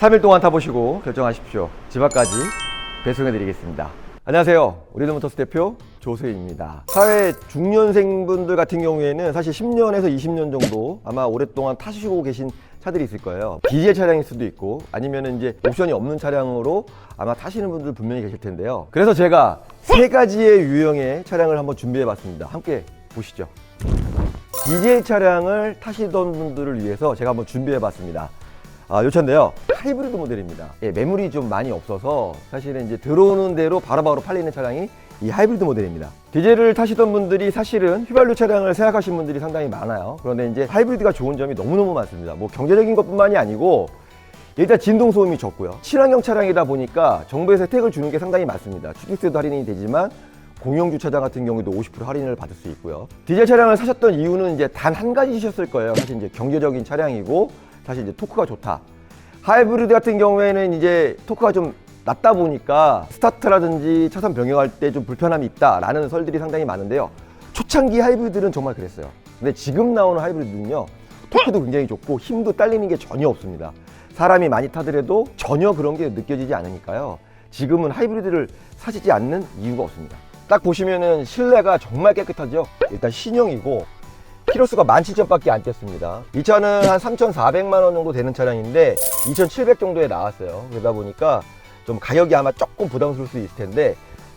3일 동안 타보시고 결정하십시오. 집 앞까지 배송해 드리겠습니다. 안녕하세요. 우리들모터스 대표 조수입니다. 사회 중년생분들 같은 경우에는 사실 10년에서 20년 정도 아마 오랫동안 타시고 계신 차들이 있을 거예요. 디젤 차량일 수도 있고 아니면 이제 옵션이 없는 차량으로 아마 타시는 분들 분명히 계실 텐데요. 그래서 제가 세 가지의 유형의 차량을 한번 준비해 봤습니다. 함께 보시죠. 디젤 차량을 타시던 분들을 위해서 제가 한번 준비해 봤습니다. 아, 요 차인데요. 하이브리드 모델입니다. 예, 매물이 좀 많이 없어서 사실은 이제 들어오는 대로 바로바로 팔리는 차량이 이 하이브리드 모델입니다. 디젤을 타시던 분들이 사실은 휘발유 차량을 생각하시는 분들이 상당히 많아요. 그런데 이제 하이브리드가 좋은 점이 너무너무 많습니다. 뭐 경제적인 것뿐만이 아니고 일단 진동 소음이 적고요. 친환경 차량이다 보니까 정부에서 혜택을 주는 게 상당히 많습니다. 취득세도 할인이 되지만 공영 주차장 같은 경우에도 50% 할인을 받을 수 있고요. 디젤 차량을 사셨던 이유는 이제 단 한 가지셨을 거예요. 사실 이제 경제적인 차량이고 사실 이제 토크가 좋다. 하이브리드 같은 경우에는 이제 토크가 좀 낮다 보니까 스타트라든지 차선 변경할 때 좀 불편함이 있다라는 설들이 상당히 많은데요. 초창기 하이브리드는 정말 그랬어요. 근데 지금 나오는 하이브리드는요. 토크도 굉장히 좋고 힘도 딸리는 게 전혀 없습니다. 사람이 많이 타더라도 전혀 그런 게 느껴지지 않으니까요. 지금은 하이브리드를 사시지 않는 이유가 없습니다. 딱 보시면은 실내가 정말 깨끗하죠. 일단 신형이고 키로수가 17,000밖에 안 뛰었습니다. 이 차는 한 3,400만 원 정도 되는 차량인데 2,700 정도에 나왔어요. 그러다 보니까 좀 가격이 아마 조금 부담스러울 수 있을 텐데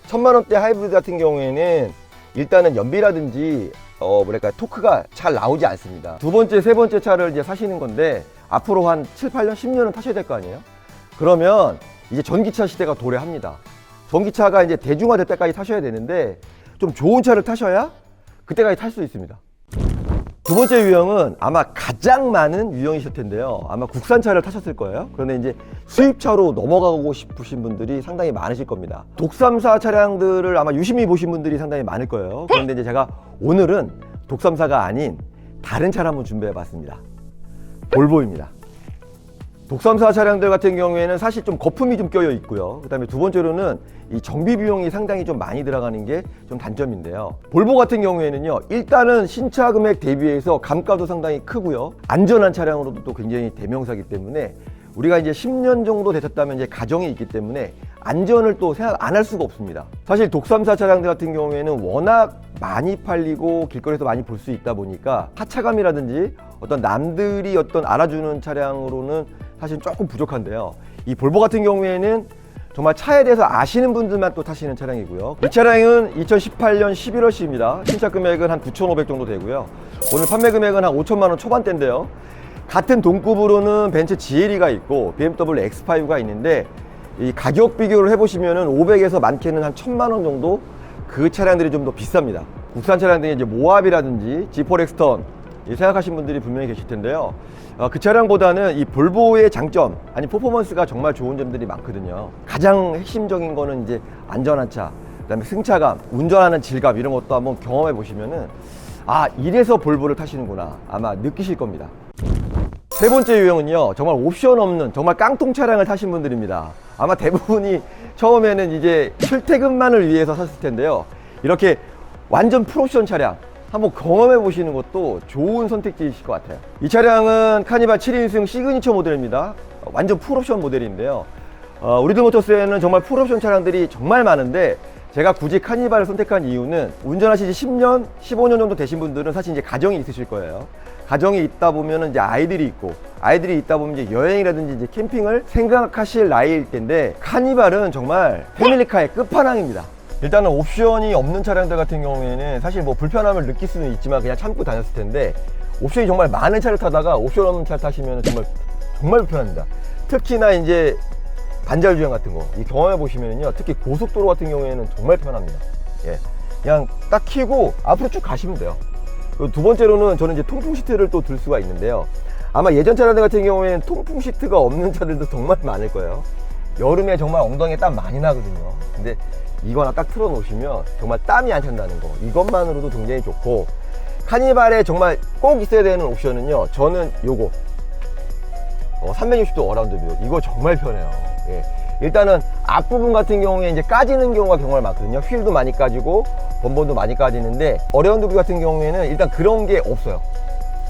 1,000만 원대 하이브리드 같은 경우에는 일단은 연비라든지 어 뭐랄까 토크가 잘 나오지 않습니다. 두 번째, 세 번째 차를 이제 사시는 건데 앞으로 한 7, 8년, 10년은 타셔야 될 거 아니에요? 그러면 이제 전기차 시대가 도래합니다. 전기차가 이제 대중화될 때까지 타셔야 되는데 좀 좋은 차를 타셔야 그때까지 탈 수 있습니다. 두 번째 유형은 아마 가장 많은 유형이실 텐데요. 아마 국산차를 타셨을 거예요. 그런데 이제 수입차로 넘어가고 싶으신 분들이 상당히 많으실 겁니다. 독삼사 차량들을 아마 유심히 보신 분들이 상당히 많을 거예요. 그런데 이제 제가 오늘은 독삼사가 아닌 다른 차를 한번 준비해 봤습니다. 볼보입니다. 독삼사 차량들 같은 경우에는 사실 좀 거품이 좀 껴여 있고요. 그다음에 두 번째로는 이 정비 비용이 상당히 좀 많이 들어가는 게 좀 단점인데요. 볼보 같은 경우에는요. 일단은 신차 금액 대비해서 감가도 상당히 크고요. 안전한 차량으로도 또 굉장히 대명사기 때문에 우리가 이제 10년 정도 되셨다면 이제 가정이 있기 때문에 안전을 또 생각 안 할 수가 없습니다. 사실 독삼사 차량들 같은 경우에는 워낙 많이 팔리고 길거리에서 많이 볼 수 있다 보니까 하차감이라든지 어떤 남들이 어떤 알아주는 차량으로는 사실 조금 부족한데요. 이 볼보 같은 경우에는 정말 차에 대해서 아시는 분들만 또 타시는 차량이고요. 이 차량은 2018년 11월식입니다. 신차 금액은 한 9,500 정도 되고요. 오늘 판매 금액은 한 5천만 원 초반대인데요. 같은 동급으로는 벤츠 GLE가 있고 BMW X5가 있는데 이 가격 비교를 해보시면은 500에서 많게는 한 1,000만 원 정도 그 차량들이 좀 더 비쌉니다. 국산 차량들이 이제 모합이라든지 G4 엑스턴 이 생각하신 분들이 분명히 계실 텐데요. 어, 그 차량보다는 이 볼보의 장점, 아니 퍼포먼스가 정말 좋은 점들이 많거든요. 가장 핵심적인 거는 이제 안전한 차, 그다음에 승차감, 운전하는 질감 이런 것도 한번 경험해 보시면은 아 이래서 볼보를 타시는구나 아마 느끼실 겁니다. 세 번째 유형은요 정말 옵션 없는 정말 깡통 차량을 타신 분들입니다 아마 대부분이 처음에는 이제 출퇴근만을 위해서 샀을 텐데요 이렇게 완전 풀옵션 차량 한번 경험해 보시는 것도 좋은 선택지이실 것 같아요 이 차량은 카니발 7인승 시그니처 모델입니다 완전 풀옵션 모델인데요 어, 우리들 모터스에는 정말 풀옵션 차량들이 정말 많은데 제가 굳이 카니발을 선택한 이유는 운전하신 지 10년, 15년 정도 되신 분들은 사실 이제 가정이 있으실 거예요. 가정이 있다 보면은 이제 아이들이 있고 아이들이 있다 보면 이제 여행이라든지 이제 캠핑을 생각하실 나이일 텐데 카니발은 정말 패밀리카의 끝판왕입니다. 일단은 옵션이 없는 차량들 같은 경우에는 사실 뭐 불편함을 느낄 수는 있지만 그냥 참고 다녔을 텐데 옵션이 정말 많은 차를 타다가 옵션 없는 차 타시면 정말 정말 불편합니다. 특히나 이제 반절 주행 같은 거, 이 경험해 보시면요. 특히 고속도로 같은 경우에는 정말 편합니다. 예. 그냥 딱 키고 앞으로 쭉 가시면 돼요. 두 번째로는 저는 이제 통풍 시트를 또 들 수가 있는데요. 아마 예전 차량들 같은 경우에는 통풍 시트가 없는 차들도 정말 많을 거예요. 여름에 정말 엉덩이에 땀 많이 나거든요. 근데 이거 하나 딱 틀어 놓으시면 정말 땀이 안 찬다는 거. 이것만으로도 굉장히 좋고, 카니발에 정말 꼭 있어야 되는 옵션은요. 저는 요거. 어, 360도 어라운드 뷰. 이거 정말 편해요. 예. 일단은 앞부분 같은 경우에 이제 까지는 경우가 정말 많거든요. 휠도 많이 까지고 범번도 많이 까지는데 어라운드 뷰 같은 경우에는 일단 그런 게 없어요.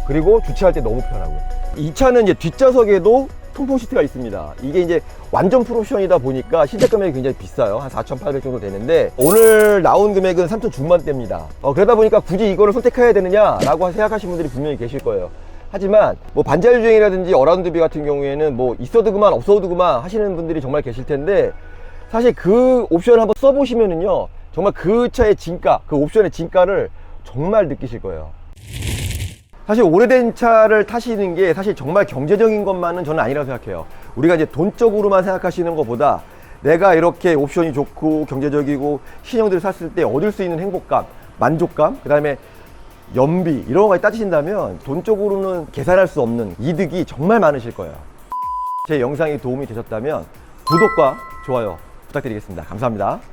그리고 주차할 때 너무 편하고요. 이 차는 이제 뒷좌석에도 통풍 시트가 있습니다. 이게 이제 완전 풀옵션이다 보니까 신차 금액이 굉장히 비싸요. 한 4,800 정도 되는데 오늘 나온 금액은 3천 중반대입니다. 어, 그러다 보니까 굳이 이거를 선택해야 되느냐라고 생각하시는 분들이 분명히 계실 거예요. 하지만 뭐 반자율 주행이라든지 어라운드비 같은 경우에는 뭐 있어도 그만 없어도 그만 하시는 분들이 정말 계실 텐데 사실 그 옵션을 한번 써보시면은요 정말 그 차의 진가 그 옵션의 진가를 정말 느끼실 거예요 사실 오래된 차를 타시는 게 사실 정말 경제적인 것만은 저는 아니라고 생각해요. 우리가 이제 돈적으로만 생각하시는 것보다 내가 이렇게 옵션이 좋고 경제적이고 신형들을 샀을 때 얻을 수 있는 행복감 만족감 그 다음에 연비 이런 거까지 따지신다면 돈적으로는 계산할 수 없는 이득이 정말 많으실 거예요. 제 영상이 도움이 되셨다면 구독과 좋아요 부탁드리겠습니다. 감사합니다